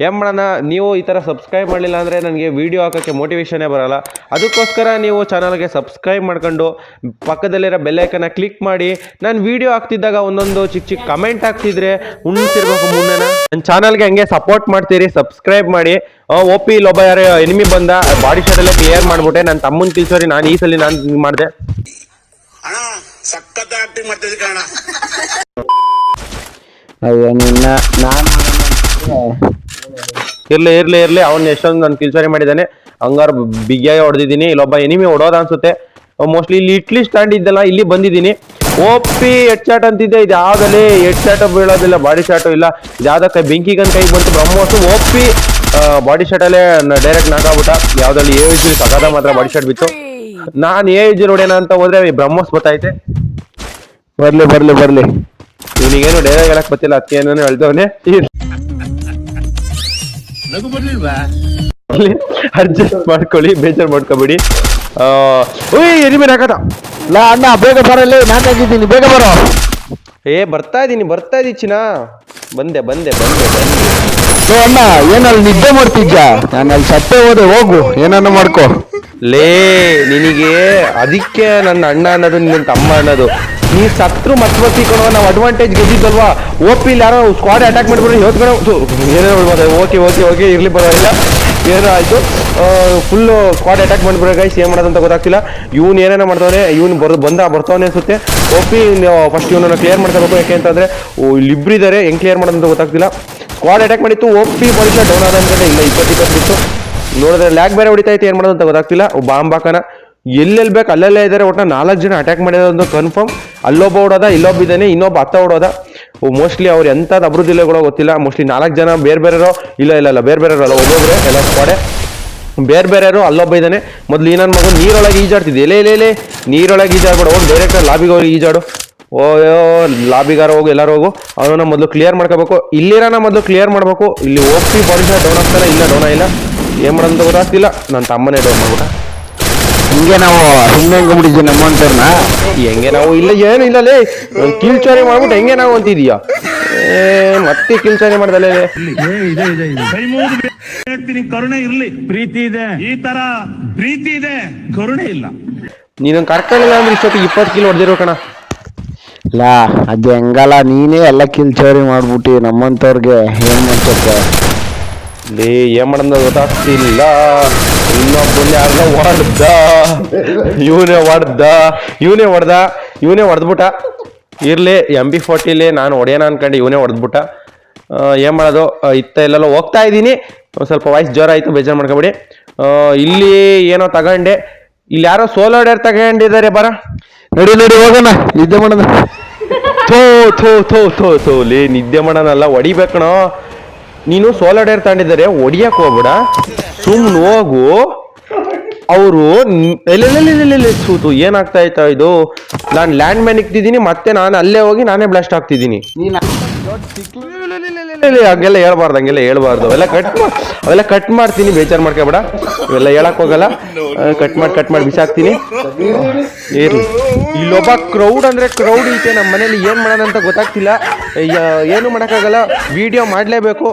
ಏನು ಮಾಡೋಣ, ನೀವು ಈ ಥರ ಸಬ್ಸ್ಕ್ರೈಬ್ ಮಾಡಲಿಲ್ಲ ಅಂದರೆ ನನಗೆ ವೀಡಿಯೋ ಹಾಕೋಕ್ಕೆ ಮೋಟಿವೇಶನೇ ಬರೋಲ್ಲ. ಅದಕ್ಕೋಸ್ಕರ ನೀವು ಚಾನಲ್ಗೆ ಸಬ್ಸ್ಕ್ರೈಬ್ ಮಾಡ್ಕೊಂಡು ಪಕ್ಕದಲ್ಲಿರೋ ಬೆಲ್ಲೈಕನ್ನ ಕ್ಲಿಕ್ ಮಾಡಿ. ನಾನು ವೀಡಿಯೋ ಹಾಕ್ತಿದ್ದಾಗ ಒಂದೊಂದು ಚಿಕ್ಕ ಚಿಕ್ಕ ಕಮೆಂಟ್ ಹಾಕ್ತಿದ್ರೆ ಉಣ್ತಿರ್ಬೇಕು ಮುಂದೆ ನನ್ನ ಚಾನಲ್ಗೆ ಹಂಗೆ ಸಪೋರ್ಟ್ ಮಾಡ್ತೀರಿ ಸಬ್ಸ್ಕ್ರೈಬ್ ಮಾಡಿ. ಒ ಪಿ ಇಲ್ಲೊಬ್ಬ ಯಾರೋ ಎನಿಮಿ ಬಂದ ಬಾಡಿ ಶಾಟಲ್ಲೇ ಕ್ಲಿಯರ್ ಮಾಡಿಬಿಟ್ಟೆ. ನನ್ನ ತಮ್ಮನ ತಿಳಿಸೋರಿ, ನಾನು ಈ ಸಲ ನಾನು ಮಾಡಿದೆ. ಅಣ್ಣ ಸಖತ್ ಆಕ್ಟಿಂಗ್ ಮಾಡ್ತಿದ್ದೆ ಕಣ ಅಯ್ಯೋ ನಿನ್ನ ನಾನು ಇರ್ಲಿ ಇರ್ಲಿ ಇರ್ಲಿ. ಅವ್ನು ಎಷ್ಟೊಂದು ನಾನು ಕಿಲ್ಚಾರಿ ಮಾಡಿದ್ದಾನೆ? ಹಂಗಾರು ಬಿಗಿಯಾಗಿ ಹೊಡೆದಿದ್ದೀನಿ. ಇಲ್ಲೊಬ್ಬ ಎನಿಮಿ ಹೊಡೋದ ಅನ್ಸುತ್ತೆ. ಮೋಸ್ಟ್ಲಿ ಇಲ್ಲಿ ಇಟ್ಲಿ ಸ್ಟ್ಯಾಂಡ್ ಇದ್ದಲ್ಲ ಇಲ್ಲಿ ಬಂದಿದ್ದೀನಿ. ಓಪಿ ಹೆಡ್ ಶಾಟ್ ಅಂತಿದ್ದೆ ಇದು ಯಾವ್ದಲ್ಲಿ? ಹೆಡ್ ಶಾಟ್ ಬೀಳೋದಿಲ್ಲ ಬಾಡಿ ಶಾಟು ಇಲ್ಲ. ಯಾವ್ದೋ ಕೈ ಬೆಂಕಿ ಗನ್ ಕೈ ಬಂತು. ಬ್ರಹ್ಮೋಸು ಓಪಿ ಬಾಡಿ ಶಾಟಲ್ಲೇ ಡೈರೆಕ್ಟ್ ನಾಕಾಗ್ಬಿಟ್ಟ ಯಾವ್ದಲ್ಲಿ ಏಳು ವಿಜಿ ಸಗಾದ ಮಾತ್ರ ಬಾಡಿ ಶಾಟ್ ಬಿತ್ತು. ನಾನು ಏ ವಿಜಿ ನೋಡೋಣ ಅಂತ ಹೋದ್ರೆ ಬ್ರಹ್ಮೋಸ್ ಗೊತ್ತಾಯ್ತೆ? ಬರ್ಲಿ ಬರ್ಲಿ ಬರ್ಲಿ. ಇವನಿಗೇನು ಡೈರೆಕ್ಟ್ ಹೇಳಕ್ ಗೊತ್ತಿಲ್ಲ ಅದಕ್ಕೆ ಏನೋ ಹೇಳ್ದವನೇ. ಅಡ್ಜಸ್ಟ್ ಮಾಡ್ಕೊಳ್ಳಿ ಬೇಜಾರ್ ಮಾಡ್ಕೋಬೇಡಿ. ಉಯ್ ಎನಿಮಿ ಹಾಕದ. ಲಾ ಅಣ್ಣ ಬೇಗ ಬರಲಿ ನಾನು ಆಗಿದ್ದೀನಿ ಬೇಗ ಬರೋ. ಏ ಬರ್ತಾ ಇದೀನಿ ಬರ್ತಾ ಇದೀನಿ ಚಿನ್ನ. ಬಂದೆ ಬಂದೆ ಬಂದೆ ಬಂದೆ. ಅಣ್ಣ ಏನಲ್ಲಿ ನಿದ್ದೆ ಮಾಡ್ತಿದ್ಯಾ? ನಾನು ಅಲ್ಲಿ ಸತ್ತೇ ಹೋದೆ ಹೋಗು ಏನನ್ನ ಮಾಡ್ಕೋ. ಲೇ, ನಿನಗೆ ಅದಕ್ಕೆ ನನ್ನ ಅಣ್ಣ ಅನ್ನೋದು, ನಿನ್ನ ತಮ್ಮ ಅನ್ನೋದು. ನೀ ಸತ್ರು ಮತ್ತೆ ಬರ್ತಿಕೊಳೋ ನಾವು ಅಡ್ವಾಂಟೇಜ್ ಗೆದ್ದಿದ್ದಲ್ವಾ? ಓಪಿ ಯಾರೋ ಸ್ಕ್ವಾಡ್ ಅಟ್ಯಾಕ್ ಮಾಡಿಬಿಟ್ರೆ, ಇವತ್ತು ಏನೇನೋ ಹೇಳ್ಬೋದು. ಓಕೆ ಓಕೆ ಓಕೆ ಇರಲಿ ಪರವಾಗಿಲ್ಲ ಏನೋ ಆಯಿತು. ಫುಲ್ಲು ಸ್ಕ್ವಾಡ್ ಅಟ್ಯಾಕ್ ಮಾಡಿಬಿಟ್ರೆ ಗೈಸ್ ಏನು ಮಾಡೋದಂತ ಗೊತ್ತಾಗ್ತಿಲ್ಲ. ಇವ್ನು ಏನೇನೋ ಮಾಡ್ತಾವ್ರೆ ಇವ್ನು ಬರ್ ಬಂದ, ಬರ್ತಾವನೆ ಅನಿಸುತ್ತೆ. ಓಪಿ ಫಸ್ಟ್ ಇವನನ್ನು ಕ್ಲಿಯರ್ ಮಾಡ್ಕೋಬೇಕು ಯಾಕೆ ಅಂತಂದರೆ ಇದ್ದಾರೆ ಹೆಂಗ್ ಕ್ಲಿಯರ್ ಮಾಡೋದಂತ ಗೊತ್ತಾಗ್ತಿಲ್ಲ. ಸ್ಕ್ವಾಡ್ ಅಟ್ಯಾಕ್ ಮಾಡಿತ್ತು ಓಪಿ ಬಳಿಕ ಡೌನ್ ಆದ ಅಂತ ಇಲ್ಲ, ಇಪ್ಪತ್ತು ಇಪ್ಪತ್ತು ಬಿತ್ತು. ನೋಡಿದ್ರೆ ಲ್ಯಾಕ್ ಬೇರೆ ಹೊಡಿತೈತೆ ಏನು ಮಾಡೋದು ಅಂತ ಗೊತ್ತಾಗ್ತಿಲ್ಲ. ಬಾಂಬ್ ಹಾಕನ ಎಲ್ಲೆಲ್ಲಿ ಬೇಕು ಅಲ್ಲೆಲ್ಲೇ ಇದ್ದಾರೆ ಒಟ್ಟು ನಾಲ್ಕು ಜನ ಅಟ್ಯಾಕ್ ಮಾಡಿರೋದು ಕನ್ಫರ್ಮ್ ಅಲ್ಲೊಬ್ಬ ಓಡೋದ, ಇಲ್ಲೊಬ್ಬ ಇದ್ದಾನೆ ಇನ್ನೊಬ್ಬ ಹತ್ತ ಓಡೋದ. ಮೋಸ್ಟ್ಲಿ ಅವ್ರು ಎಂಥದ್ದು ಕೂಡ ಗೊತ್ತಿಲ್ಲ. ಮೋಸ್ಟ್ಲಿ ನಾಲ್ಕು ಜನ ಬೇರೆ ಬೇರೆರೋ, ಇಲ್ಲ ಇಲ್ಲ ಇಲ್ಲ, ಬೇರೆ ಬೇರೆ ಅಲ್ಲ, ಒಬ್ಬೊಬ್ರೆ, ಎಲ್ಲ ಸ್ಕ್ವಾಡೆ ಬೇರೆ ಬೇರೆಯವರು, ಅಲ್ಲೊಬ್ಬ ಇದ್ದಾನೆ ಮೊದಲು ಈ ಮಗು ನೀರೊಳಗೆ ಈಜಾಡ್ತಿದ್ದೆ. ಎಲೆ ಎಲೆ ಎಲೆ ನೀರೊಳಗೆ ಈಜಾಡ್ಬೇಡ ಹೋಗಿ ಡೈರೆಕ್ಟ್ ಲಾಬಿಗೆ ಹೋಗಿ ಈಜಾಡು. ಓಯೋ ಲಾಬಿಗಾರ ಹೋಗು, ಎಲ್ಲರೂ ಹೋಗು. ಅವನ ಮೊದಲು ಕ್ಲಿಯರ್ ಮಾಡ್ಕೋಬೇಕು. ಇಲ್ಲಿರೋನ ಮೊದಲು ಕ್ಲಿಯರ್ ಮಾಡಬೇಕು. ಇಲ್ಲಿ ಹೋಗ್ತಿ ಬಂದ ಡೌನ್ ಆಗ್ತಾನೆ ಇಲ್ಲ ಡೌನ್ ಇಲ್ಲ ಏನು ಮಾಡೋದಂತ ಗೊತ್ತಾಗ್ತಿಲ್ಲ. ನನ್ನ ತಮ್ಮನೇ ಡೌನ್ ಮಾಡ್ಬಿಟ್ಟ ಹಿಂಗೆ ನಾವು ಹಿಂಗೆ ನಮ್ಮ ನಮ್ಮಂತವ್ರನ್ನ ಹೆಂಗೆ ನಾವು ಇಲ್ಲ ಏನು ಇಲ್ಲ ಲೇ. ಕಿಲ್ಚಾರಿ ಮಾಡ್ಬಿಟ್ಟು ಹೆಂಗೆ ನಾವು ಅಂತಿದೀಯ ಏ ಮತ್ತೆ ಕಿಲ್ಚಾರಿ ಮಾಡ್ದಲೇ ಕೈ ಮುಗಿದು ಹೇಳ್ತೀನಿ ಕರುಣೆ ಇರ್ಲಿ ಪ್ರೀತಿ ಇದೆ ಈ ತರ ಪ್ರೀತಿ ಇದೆ ಕರುಣೆ ಇಲ್ಲ ನೀನು ಕರ್ಕೊಂಡಿಲ್ಲ ಅಂದ್ರೆ ಇಷ್ಟೊತ್ತಿಗೆ ಇಪ್ಪತ್ತು ಕಿಲೋ ಹೊಡೆದಿರೋ ಕಣ. ಲಾ ಅದು ಹೆಂಗಲ್ಲ ನೀನೇ ಎಲ್ಲ ಕಿಲ್ಚೋರಿ ಮಾಡ್ಬಿಟ್ಟು ನಮ್ಮಂತವ್ರಿಗೆ. ಏನ್ ಮಾಡ್ಸಕ್ಕೆ ಲೇ ಏನ್ ಮಾಡೋದು ಗೊತ್ತಾಗ್ತಿಲ್ಲ ಇನ್ನೊಬ್ಬನ ಯಾರನ್ನ ಹೊಡ್ದ. ಇವನೇ ಹೊಡ್ದ. ಇವನೇ ಹೊಡೆದ. ಇವನೇ ಹೊಡೆದ್ಬಿಟ್ಟ. ಇರ್ಲಿ ಎಂ ಬಿ ಫೋರ್ಟಿಲಿ ನಾನು ಹೊಡೆಯೋಣ ಅನ್ಕೊಂಡು ಇವನೇ ಹೊಡೆದ್ಬಿಟ್ಟ. ಏನು ಏನ್ ಮಾಡೋದು ಇತ್ತ ಇಲ್ಲೆಲ್ಲ ಹೋಗ್ತಾ ಇದ್ದೀನಿ. ಒಂದ್ ಸ್ವಲ್ಪ ವಾಯ್ಸ್ ಜ್ವರ ಆಯಿತು ಬೇಜಾರು ಮಾಡ್ಕೊಬೇಡಿ. ಇಲ್ಲಿ ಏನೋ ತಗೊಂಡೆ. ಇಲ್ಲಿ ಯಾರೋ ಸೋಲೋ ಡೇರ್ ತಗೊಂಡಿದ್ದಾರೆ ಬರ. ನಡಿ ನಡಿ ಹೋಗೋಣ. ನಿದ್ದೆ ಮಾಡೋಣ. ಥೋ ಥೋ ಥೋ ಥೋ ಥೋ ಲೇ ನಿದ್ದೆ ಮಾಡೋಣಲ್ಲ ಹೊಡಿಬೇಕಣೋ. ನೀನು ಸೋಲಾರ್ ಡೇರ್ ತಗೊಂಡಿದ್ದಾರೆ ಹೊಡಿಯಕ್ ಹೋಗ್ಬೇಡ. ಹೋಗು. ಅವರು ಸೂತು, ಏನಾಗ್ತಾ ಇತ್ತು ಇದು? ನಾನು ಲ್ಯಾಂಡ್ ಮ್ಯಾನ್ ಇಕ್ತಿದ್ದೀನಿ, ಮತ್ತೆ ನಾನು ಅಲ್ಲೇ ಹೋಗಿ ನಾನೇ ಬ್ಲಾಸ್ಟ್ ಆಗ್ತಿದ್ದೀನಿ ಹಂಗೆಲ್ಲ ಹೇಳ್ಬಾರ್ದು ಹಂಗೆಲ್ಲ ಹೇಳ್ಬಾರ್ದು. ಅವೆಲ್ಲ ಕಟ್ ಅವೆಲ್ಲ ಕಟ್ ಮಾಡ್ತೀನಿ ಬೇಜಾರು ಮಾಡ್ಕೊಬೇಡ. ಇವೆಲ್ಲ ಹೇಳಕ್ ಹೋಗಲ್ಲ. ಕಟ್ ಮಾಡಿ ಕಟ್ ಮಾಡಿ ಬಿಸಾಕ್ತೀನಿ. ಇರ್ಲಿ. ಇಲ್ಲೊಬ್ಬ ಕ್ರೌಡ್ ಅಂದ್ರೆ ಕ್ರೌಡ್ ಐತೆ ನಮ್ಮ ಮನೇಲಿ ಏನು ಮಾಡೋಣ ಅಂತ ಗೊತ್ತಾಗ್ತಿಲ್ಲ. ಏನು ಮಾಡೋಕ್ಕಾಗಲ್ಲ. ವಿಡಿಯೋ ಮಾಡಲೇಬೇಕು.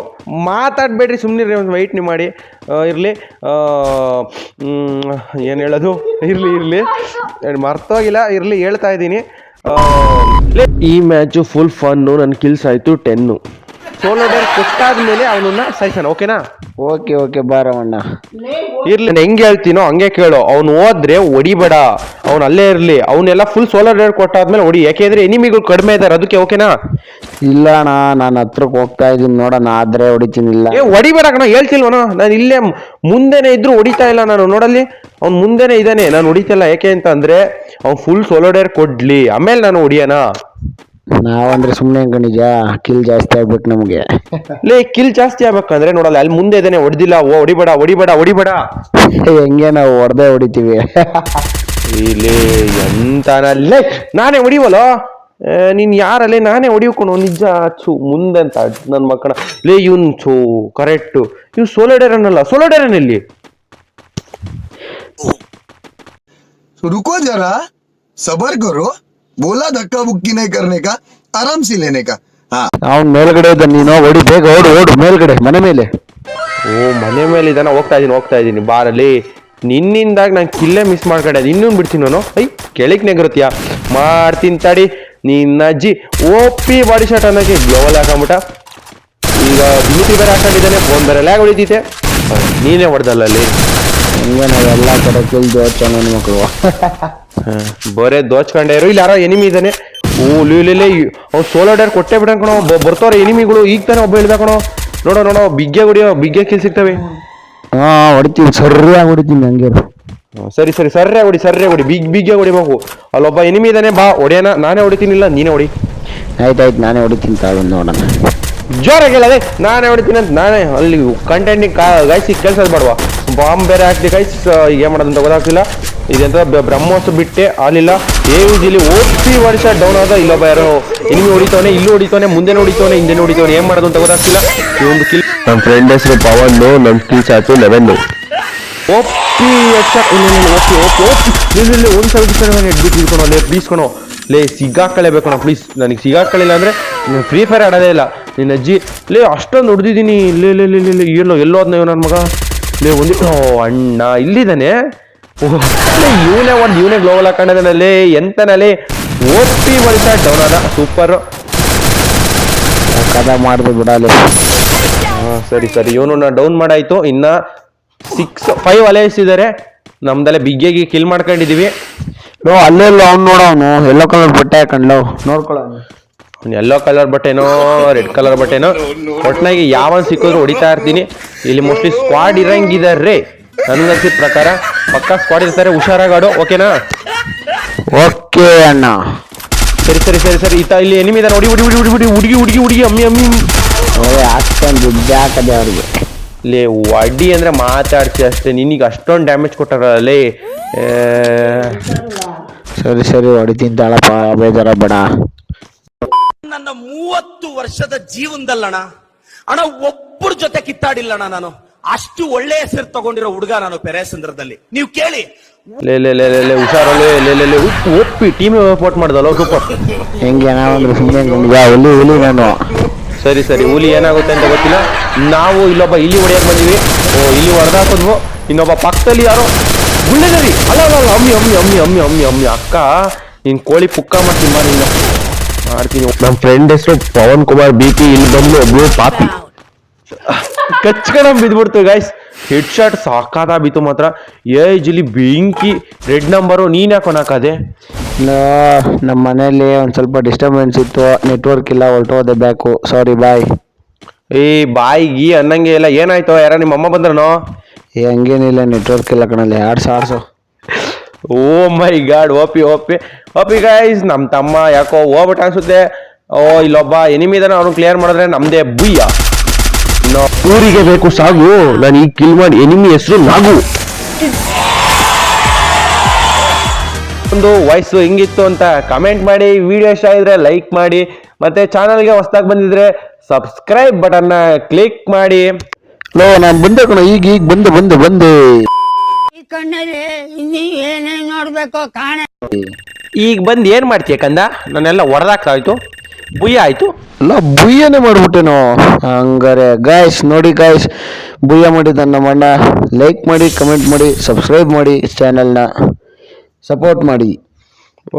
ಮಾತಾಡಬೇಡ್ರಿ ಸುಮ್ಮನೆ ಒಂದು ವೈಟ್ ನೀವು ಮಾಡಿ. ಇರಲಿ. ಏನು ಹೇಳೋದು? ಇರ್ಲಿ ಇರ್ಲಿ. ಮರ್ತೋಗಿಲ್ಲ ಇರ್ಲಿ ಹೇಳ್ತಾ ಇದ್ದೀನಿ. ಈ ಮ್ಯಾಚು ಫುಲ್ ಫನ್ನು ನನ್ನ ಕಿಲ್ಸ್ ಆಯಿತು ಟೆನ್ನು ಸೋಲೋ ಡೇರ್ ಕೊಟ್ಟಾದ್ಮೇಲೆ ಅವನನ್ನ ಸಹಿಸೋಣ ಓಕೆನಾ? ಓಕೆ ಓಕೆ ಬಾರವಣ್ಣ ಇರ್ಲಿ ನಾ ಹೆಂಗೆ ಹೇಳ್ತೀನೋ ಹಂಗೆ ಕೇಳು. ಅವ್ನು ಹೋದ್ರೆ ಹೊಡಿಬೇಡ. ಅವ್ನು ಅಲ್ಲೇ ಇರ್ಲಿ. ಅವನ್ನೆಲ್ಲ ಫುಲ್ ಸೋಲೋ ಡೇರ್ ಕೊಟ್ಟಾದ್ಮೇಲೆ ಹೊಡಿ. ಯಾಕೆಂದ್ರೆ ಎನಿಮಿಗಳು ಕಡಿಮೆ ಇದ್ದಾರೆ ಅದಕ್ಕೆ ಓಕೆನಾ? ಇಲ್ಲ ಅಣ್ಣ ನಾನು ಹತ್ರಕ್ಕೆ ಹೋಗ್ತಾ ಇದೀನಿ ನೋಡೋಣ ಆದ್ರೆ ಹೊಡಿತೀನಿ ಇಲ್ಲ. ಏ ಹೊಡಿಬೇಡ ಕಣ. ಹೇಳ್ತಿಲ್ವನ ನಾನು ಇಲ್ಲೇ ಮುಂದೆನೇ ಇದ್ರು ಹೊಡಿತಾ ಇಲ್ಲ ನಾನು. ನೋಡಲ್ಲಿ ಅವ್ನು ಮುಂದೆನೆ ಇದ್ದಾನೆ. ನಾನು ಹೊಡಿತಿಲ್ಲ ಯಾಕೆ ಅಂತ ಅಂದ್ರೆ ಅವ್ನು ಫುಲ್ ಸೋಲೋಡೇರ್ ಕೊಡ್ಲಿ. ಆಮೇಲೆ ನಾನು ಹೊಡಿಯೋಣ. ನಾವಂದ್ರೆ ಸುಮ್ಮನೆ ಕಣಿಜ ಕಿಲ್ ಜಾಸ್ತಿ ಆಗ್ಬೇಕು ನಮಗೆ ಲೇ ಕಿಲ್ ಜಾಸ್ತಿ ಆಗ್ಬೇಕಂದ್ರೆ ನೋಡಲ್ಲ ಅಲ್ಲಿ ಮುಂದೆ ಇದ್ದಾನೆ ಹೊಡೆದಿಲ್ಲ ಓ ಹೊಡಿಬೇಡ ಹೊಡಿಬೇಡ ಹೊಡಿಬೇಡ ಹೆಂಗೆ ನಾವು ಹೊಡೆದೇ ಹೊಡಿತೀವಿ ಇಲ್ಲಿ ಎಂತನಲ್ಲೇ ನಾನೇ ಹೊಡಿವಲ್ಲ ಆ, ನೀನ್ ಯಾರಲ್ಲೇ ನಾನೇ ಹೊಡಿಯೋಕೊಂಡು ನಿಜ ಚು ಮುಂದೆ ಅಂತ ನನ್ನ ಮಕ್ಕಳ ಲೇ ಇವನ್ ಚು ಕರೆಕ್ಟ್ ಇವ್ ಸೋಲೋಡೇರನಲ್ಲ ಸೋಲೋಡೇರನಲ್ಲಿ तो रुको जरा सबर करो बोला धक्का बुक्की नहीं करने का आराम से लेने का हाँ ಅವ್ನ್ ಮೇಲ್ಗಡೆ ಇದ್ದ ನೀನು ಹೊಡಿ ಬೇಗ ಓಡು ಓಡು ಮೇಲ್ಗಡೆ ಮನೆ ಮೇಲೆ ಓ ಮನೆ ಮೇಲೆ ಇದ್ದಾನ ಹೋಗ್ತಾ ಇದೀನಿ ಹೋಗ್ತಾ ಇದೀನಿ ಬಾರಲ್ಲಿ ನಿನ್ನಿಂದಾಗ ನಾನು ಕಿಲ್ಲೇ ಮಿಸ್ ಮಾಡ್ಕೊಂಡೆ ಇನ್ನೊಂದು ಬಿಡ್ತೀನಿ ನಾನು ಐ ಕೆಳಕ್ ನೆಗರುತ್ತೀಯ ಮಾಡ್ತೀನಿ ತಡಿ ನಿನ್ನ ಅಜ್ಜಿ ಓಪಿ ಬಾಡಿ ಶಾಟ್ ಅನ್ನೋಕೆ ಗ್ಲೋವಲ್ ಹಾಕೊಂಬಿಟ್ಟ ಈಗ ಬ್ಯೂಟಿ ಬೇರೆ ಹಾಕೊಂಡಿದ್ದಾನೆ ಫೋನ್ ಬೇರೆ ಲ್ಯಾಗ್ ಹೊಡಿತೈತೆ ಹ, ನೀನೇ ಹೊಡೆದಲ್ಲ ಅಲ್ಲಿ ಹೆಂಗೆ ನಾವೆಲ್ಲ ಕಡೆ ಕಿಲ್ ದೋಚನ ಮಕ್ಕಳು ಬರೇ ದೋಚ್ಕೊಂಡೆ ಇರು. ಇಲ್ಲಿ ಯಾರೋ ಎನಿಮಿ ಇದ್ದಾನೆ ಓ ಲೀಲೆ ಅವ್ನು ಸೋಲೋ ಡೇರ್ ಕೊಟ್ಟೆ ಬಿಡ ಕಣೋ. ಬರ್ತಾವ್ರೆ ಎನಿಮಿಗಳು ಈಗ ತಾನೇ ಒಬ್ಬ ಇಳ್ದ ಕಣೋ. ನೋಡೋ ನೋಡೋ ಬಿಗ್ಗೆ ಹೊಡಿಯೋ ಬಿಗ್ಗೆ ಕಿಲ್ ಸಿಗ್ತವೆ. ಹಾ ಹೊಡಿತೀವಿ. ಸರಿಯಾಗಿ ಹೊಡಿತೀನಿ ಹಂಗೆ. ಸರಿ ಸರಿ ಸರ್ರೆ ಹೊಡಿ ಸರ್ರೆ ಹೊಡಿ. ಬಿಗ್ ಬಿಗ್ಗೆ ಹೊಡಿಬೇಕು. ಅಲ್ಲೊಬ್ಬ ಎನಿಮಿ ಇದಾನೆ ಬಾ ಹೊಡಿಯೋಣ ನಾನೇ ಹೊಡಿತೀನಿ ಇಲ್ಲ ನೀನೇ ಹೊಡಿ. ಆಯ್ತಾಯ್ತು ನಾನೇ ಹೊಡಿತೀನಿ ತಾಳು ನೋಡೋಣ. ಜೋರಾಗಿ ಅದೇ ನಾನೇ ಹೊಡಿತೀನಿ ಅಂತ ನಾನೇ ಅಲ್ಲಿ ಕಂಟೆಂಟಿಂಗ್ ಕಾಯಿಸಿ ಕೆಲಸ ಬೇಡವಾ ಬಾಂಬ್ ಬೇರೆ ಹಾಕ್ತಿ ಗೈಸ್ ಏನು ಮಾಡೋದಂತ ಗೊತ್ತಾಗ್ತಿಲ್ಲ. ಇದೆಂತ ಬ್ರಹ್ಮೋಸ್ ಬಿಟ್ಟೆ ಆಲಿಲ್ಲ ಏ ಜಿಲಿ ಓಪಿ ವರ್ಷ ಡೌನ್ ಆದ ಇಲ್ಲೊಬ್ಬ ಯಾರು. ಎನಿಮಿ ಹೊಡಿತಾವನೆ ಇಲ್ಲಿ ಹೊಡಿತವನೆ ಮುಂದೆ ಹೊಡಿತವನೆ ಹಿಂದೆ ಹೊಡಿತವನೆ ಏನ್ ಮಾಡೋದು ಅಂತ ಗೊತ್ತಾಗ್ತಿಲ್ಲ. ಈ ಒಂದು ಕಿಲ್ ನನ್ನ ಫ್ರೆಂಡ್ ಹೆಸರು ಪವನ್ ನಮ್ ಸ್ಕಿಲ್ಸ್ ಆಯ್ತು ಲೆವೆನ್ ಓಪಿ ಇಲ್ಲ ಓಕೆ ಓಪಿ ಓಪಿ ಇಲ್ಲ ಇಲ್ಲ ಒಂದು ಸಾವಿರ ದಿವಸ ನಾನು ಎಡ್ಬಿಟ್ಟು ಇಟ್ಕೊಳೋ ಲೇ ಪ್ಲೀಸ್ ಕಣೋ ಲೇ ಸಿಗಾಕಲೇಬೇಕು ನಾವು ಪ್ಲೀಸ್ ನನಗೆ ಸಿಗಾಕಲಿಲ್ಲ ಅಂದರೆ ನೀನು ಫ್ರೀ ಫೈರ್ ಆಡೋದೇ ಇಲ್ಲ. ನಿನ್ನ ಅಜ್ಜಿ ಲೇ ಅಷ್ಟೊಂದು ಹೊಡೆದಿದ್ದೀನಿ. ಇಲ್ಲೇ ಲೇ ಲೇ ಲೇ ಲೇ ಎಲ್ಲೋ ಎಲ್ಲೋ ಅದನ್ನ ನನ್ನ ಮಗ. ಲೇ ಒಂದು ಓ ಅಣ್ಣ ಇಲ್ಲಿದ್ದಾನೆ? ಓಹ್ ಇವನೇ ಒಂದು ಇವನೇ ಗ್ಲೋವಲ್ ಹಾಕೊಂಡಿದ್ದಾನೆ ಲೇ ಎಂತನಲ್ಲಿ ಓಪಿ ವರ್ಷ ಡೌನ್ ಅದ ಸೂಪರ್ ಕದ ಮಾಡಿದ್ರು ಬಿಡಲಿ ಹಾ ಸರಿ ಸರಿ ಇವನು ಡೌನ್ ಮಾಡಾಯ್ತು. ಇನ್ನ ಸಿಕ್ಸ್ ಫೈವ್ ಅಲೈಸ್ ಇದ್ದಾರೆ ನಮ್ದಲ್ಲೇ ಬಿಗ್ಗೆಗೆ ಕಿಲ್ ಮಾಡ್ಕೊಂಡಿದೀವಿ. ಲೋ ಅಲ್ಲೆಲ್ಲ ಅವ್ನು ನೋಡ ಅವನು ಎಲ್ಲೋ ಕಲರ್ ಬಟ್ಟೆ ಹಾಕೊಂಡ್ಲೋ. ನೋಡ್ಕೊಳ್ಳೋ ಎಲ್ಲೋ ಕಲರ್ ಬಟ್ಟೆನೋ ರೆಡ್ ಕಲರ್ ಬಟ್ಟೆನೋ ಒಟ್ನಾಗಿ ಯಾವನ್ ಸಿಕ್ಕಿದ್ರು ಹೊಡಿತಾ ಇರ್ತೀನಿ. ಇಲ್ಲಿ ಮೋಸ್ಟ್ಲಿ ಸ್ಕ್ವಾಡ್ ಇರಂಗಿದಾರೆ ನನ್ಗನ್ಸಿದ ಪ್ರಕಾರ ಪಕ್ಕ ಸ್ಕ್ವಾಡ್ ಇರ್ತಾರೆ ಹುಷಾರಾಗಾಡು ಓಕೆನಾ? ಓಕೆ ಅಣ್ಣ. ಸರಿ ಸರಿ ಸರಿ ಸರಿ. ಈತ ಇಲ್ಲಿ ಎನಿಮಿ ನೋಡಿ ಹುಡಿ ಹುಡಿ ಹುಡಿ ಹುಡಿ ಹೊಡಿ ಹುಡುಗಿ ಹುಡುಗಿ ಹುಡುಗಿ ಅಮ್ಮಿ ಅಮ್ಮಿ. ಅಷ್ಟೊಂದು ದುಡ್ಡು ಹಾಕದೆ ಅವ್ರಿಗೆ. ಲೇ ವಡ್ಡಿ ಅಂದ್ರೆ ಮಾತಾಡ್ತಿ ಅಷ್ಟೇ. ನಿನಗೆ ಅಷ್ಟೊಂದು ಡ್ಯಾಮೇಜ್ ಕೊಟ್ಟಾರಲ್ಲೇ ಸರಿ ಸರಿ ಹೊಡಿತೀನಿ ತಾಳಪ್ಪ ಬೇಜಾರ ಬೇಡ. ನನ್ನ ಮೂವತ್ತು ವರ್ಷದ ಜೀವನದಲ್ಲಣ ಅಣ್ಣ ಒಬ್ಬರ ಜೊತೆ ಕಿತ್ತಾಡಿಲ್ಲಣ್ಣ ನಾನು. ಅಷ್ಟು ಒಳ್ಳೆ ಹೆಸರು ತಗೊಂಡಿರೋ ಹುಡುಗ ನಾನು ಪೆರೇಸಂದ್ರದಲ್ಲಿ ನೀವು ಕೇಳಿ. ಲೇ ಲೇ ಲೇ ಲೇ ಲೇ ಹುಷಾರಲ್ಲೇ ಲೇ ಲೇ ಲೇ ಉಪ್ಪು ಒಪ್ಪಿ ಟೀಮ್ ಸಪೋರ್ಟ್ ಮಾಡ್ದಲ್ಲ ಸೂಪರ್ ಹೆಂಗೆ ನಾವಂದ್ರೆ ಸುಮ್ಮನೆ ಯಾ ಹುಲಿ ಹುಲಿ ನಾನು. ಸರಿ ಸರಿ ಹುಲಿ ಏನಾಗುತ್ತೆ ಅಂತ ಗೊತ್ತಿಲ್ಲ. ನಾವು ಇಲ್ಲೊಬ್ಬ ಇಲ್ಲಿ ಹೊಡೆಯಕ್ ಬಂದಿವಿ. ಓ ಇಲ್ಲಿ ಹೊಡೆದಾಕಿದ್ವು ಇನ್ನೊಬ್ಬ ಪಕ್ಕದಲ್ಲಿ ಯಾರೋ. ಗುಳ್ಳೆದರಿ ಅಲ್ಲ ಅಲ್ಲ ಅಲ್ಲ ಅಮ್ಮಿ ಅಮ್ಮಿ ಅಮ್ಮಿ ಅಮ್ಮಿ ಅಮ್ಮಿ ಅಮ್ಮಿ ಅಕ್ಕ ನಿನ್ ಕೋಳಿ ಪುಕ್ಕ ಮಾಡ್ತೀನಿ ಬಾ ಮಾಡ್ತೀನಿ. ನಮ್ಮ ಫ್ರೆಂಡ್ ಹೆಸರು ಪವನ್ ಕುಮಾರ್ ಬಿ ಪಿ ಇಲ್ಲಿ ಬಂದು ಒಬ್ಳು ಪಾಪಿ. ಕಚ್ಕಣ ಬಿದ್ಬಿಡ್ತು ಗೈಸ್ ಹೆಡ್ ಶಾಟ್ ಸಾಕಾದ ಬಿತ್ತು ಮಾತ್ರ. ಏ ಜಿಲಿ ಬೆಂಕಿ ರೆಡ್ ನಂಬರು ನೀನ್ ಯಾಕೆ ಹಾಕದೆ ನಮ್ಮ ಮನೇಲಿ ಒಂದು ಸ್ವಲ್ಪ ಡಿಸ್ಟರ್ಬೆನ್ಸ್ ಇತ್ತು. ನೆಟ್ವರ್ಕ್ ಇಲ್ಲ ಹೊರಟೋದೆ ಬ್ಯಾಕು. ಸಾರಿ ಬಾಯ್ ಏ ಬಾಯಿಗಿ ಅನ್ನಂಗೆ ಇಲ್ಲ. ಏನಾಯ್ತು? ಯಾರ ನಿಮ್ಮ ಅಮ್ಮ ಬಂದ್ರನೋ? ಏ ಹಂಗೇನಿಲ್ಲ ನೆಟ್ವರ್ಕ್ ಇಲ್ಲ ಕಣಲ್ಲಿ. ಎರಡು ಆಡ್ಸು. ಓ my god OP OP. OP guys ನಮ್ಮ ತಮ್ಮ ಯಾಕೋ ಹೋಗ್ಬಿಟ್ಟು ಅನ್ಸುತ್ತೆ. ಓ ಇಲ್ಲೊಬ್ಬ ಎನಿಮಿ ಅವ್ನು ಕ್ಲಿಯರ್ ಮಾಡಿದ್ರೆ ನಮ್ದೇ ಬುಯ್ಯ ನೋ ಊರಿಗೆ ಬೇಕು ಸಾಗು. ನಾನು ಈ ಕಿಲ್ ಮಾಡಿ ಎನಿಮಿ ಹೆಸರು ನಾಗು. ಒಂದು ವಾಯ್ಸು ಹೆಂಗಿತ್ತು ಅಂತ ಕಮೆಂಟ್ ಮಾಡಿ ವಿಡಿಯೋ ಇಷ್ಟ ಆಗಿದ್ರೆ ಲೈಕ್ ಮಾಡಿ ಮತ್ತೆ ಚಾನಲ್ಗೆ ಹೊಸ್ದಾಗಿ ಬಂದಿದ್ರೆ ಸಬ್ಸ್ಕ್ರೈಬ್ ಬಟನ್ನ ಕ್ಲಿಕ್ ಮಾಡಿ. ಲೋ ನಾನು ಬಂದೆ ಕಣ ಈಗ ಈಗ ಬಂದು ಬಂದು ಬಂದು. ಈ ಕಣ್ಣಲ್ಲಿ ಇನ್ನೀ ಏನೇನ್ ನೋಡ್ಬೇಕೋ ಕಾಣೆ. ಈಗ ಬಂದು ಏನು ಮಾಡ್ತೀಯ ಕಂದ? ನಾನೆಲ್ಲ ಆಯ್ತು ಬುಯ್ಯ ಆಯ್ತು. ಅಲ್ಲ, ಬುಯ್ಯನೇ ನಾವು. ಹಂಗಾರೆ ಗಾಯ್ಸ್ ನೋಡಿ ಗಾಯ್ಸ್ ಬುಯ್ಯ ಮಾಡಿದ ನಮ್ಮ ಅಣ್ಣ ಲೈಕ್ ಮಾಡಿ ಕಮೆಂಟ್ ಮಾಡಿ ಸಬ್ಸ್ಕ್ರೈಬ್ ಮಾಡಿ ಚಾನೆಲ್ನ ಸಪೋರ್ಟ್ ಮಾಡಿ.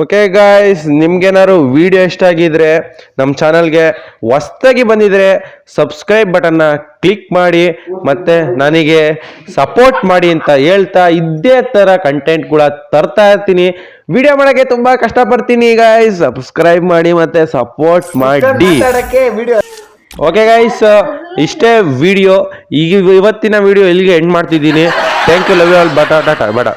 ಓಕೆ ಗಾಯ್ಸ್ ನಿಮ್ಗೇನಾದ್ರು ವಿಡಿಯೋ ಇಷ್ಟ ಆಗಿದ್ರೆ ನಮ್ಮ ಚಾನಲ್ಗೆ ಹೊಸ್ತಾಗಿ ಬಂದಿದ್ರೆ ಸಬ್ಸ್ಕ್ರೈಬ್ ಬಟನ್ನ ಕ್ಲಿಕ್ ಮಾಡಿ ಮತ್ತೆ ನನಗೆ ಸಪೋರ್ಟ್ ಮಾಡಿ ಅಂತ ಹೇಳ್ತಾ ಇದೇ ಥರ ಕಂಟೆಂಟ್ ಕೂಡ ತರ್ತಾ ಇರ್ತೀನಿ. ವಿಡಿಯೋ ಮಾಡೋಕ್ಕೆ ತುಂಬ ಕಷ್ಟಪಡ್ತೀನಿ ಗಾಯ್ಸ್ ಸಬ್ಸ್ಕ್ರೈಬ್ ಮಾಡಿ ಮತ್ತೆ ಸಪೋರ್ಟ್ ಮಾಡಿ. ಓಕೆ ಗಾಯ್ಸ್ ಇಷ್ಟೇ ವಿಡಿಯೋ ಈಗ ಇವತ್ತಿನ ವಿಡಿಯೋ ಇಲ್ಲಿಗೆ ಎಂಡ್ ಮಾಡ್ತಿದ್ದೀನಿ. Thank you love you all but Tata